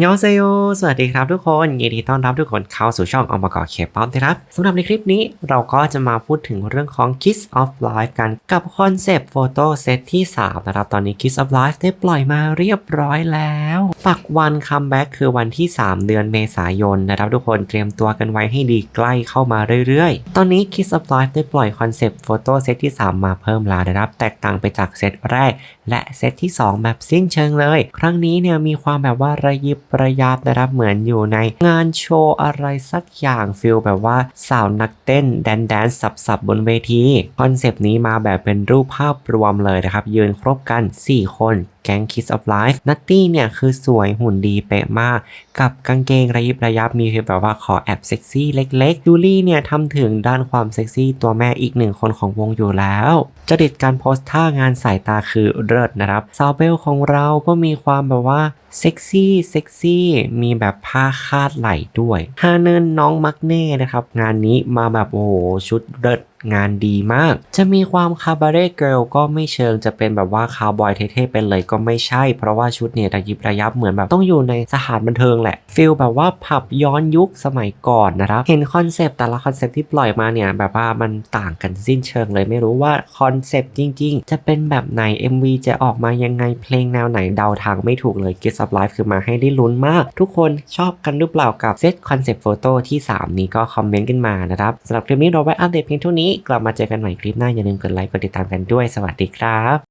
นยองเซโยสวัสดีครับทุกคนยินดีต้อนรับทุกคนเข้าสู่ช่องอมกอเคป๊อปนะครับสำหรับในคลิปนี้เราก็จะมาพูดถึงเรื่องของ Kiss of Life กันกับคอนเซปต์โฟโต้เซตที่ 3 นะครับ ตอนนี้ Kiss of Life ได้ปล่อยมาเรียบร้อยแล้วปักวันคัมแบ็กคือวันที่ 3 เดือนเมษายนนะครับทุกคนเตรียมตัวกันไว้ให้ดีใกล้เข้ามาเรื่อยๆ ตอนนี้ Kiss of Life ได้ปล่อยคอนเซปต์โฟโต้เซตที่ 3 มาเพิ่มแล้วนะครับแตกต่างไปจากเซตแรก และเซตที่ 2 แบบสิ้นเชิงเลย ครั้งนี้เนี่ยมีความแบบว่าระยิบระยับนะครับเหมือนอยู่ในงานโชว์อะไรสักอย่างฟิลแบบว่าสาวนักเต้นแดนแดนสับสับบนเวที คอนเซปต์นี้มาแบบเป็นรูปภาพรวมเลยนะครับ ยืนครบกัน 4 คนแก๊ง Kiss of Life นัตตี้เนี่ยคือสวยหุ่นดีเป๊ะมาก กับกางเกงระยิบระยับมีแบบว่าขอแอบเซ็กซี่เล็กๆยูลี่เนี่ยทำถึงด้านความเซ็กซี่ตัวแม่อีกหนึ่งคนของวงอยู่แล้วจริตการโพสท่างานสายตาคือเลิศนะครับซาวเบลของเราก็มีความแบบว่าเซ็กซี่เซ็กซี่มีแบบผ้าคาดไหล่ด้วยฮาเนินน้องมักเน่นะครับ งานนี้มาแบบโอ้โหชุดเลิศ งานดีมาก จะมีความคาบาเร่เกิลก็ไม่เชิงจะเป็นแบบว่าคาวบอยเท่ๆเป็นเลยก็ไม่ใช่ เพราะว่าชุดเนี่ยระยิบระยับเหมือนแบบต้องอยู่ในสถานบันเทิงแหละฟิลแบบว่าผับย้อนยุคสมัยก่อนนะครับ เห็นคอนเซปต์แต่ละคอนเซปต์ที่ปล่อยมาเนี่ยแบบว่ามันต่างกันสิ้นเชิงเลยไม่รู้ว่าคอนเซปต์จริง ๆ จะเป็นแบบไหน MV จะออกมายังไงเพลงแนวไหนเดาทางไม่ถูกเลย Kiss of Life คือมาให้ได้ลุ้นมาก ทุกคนชอบกันหรือเปล่ากับเซตคอนเซปต์โฟโต้ที่ 3 นี้ก็คอมเมนต์กันมานะครับสำหรับคลิปนี้เราไว้อัปเดตเพียงเท่านี้กลับมาเจอกันใหม่คลิปหน้าอย่าลืมกดไลค์กดติดตามกันด้วยสวัสดีครับ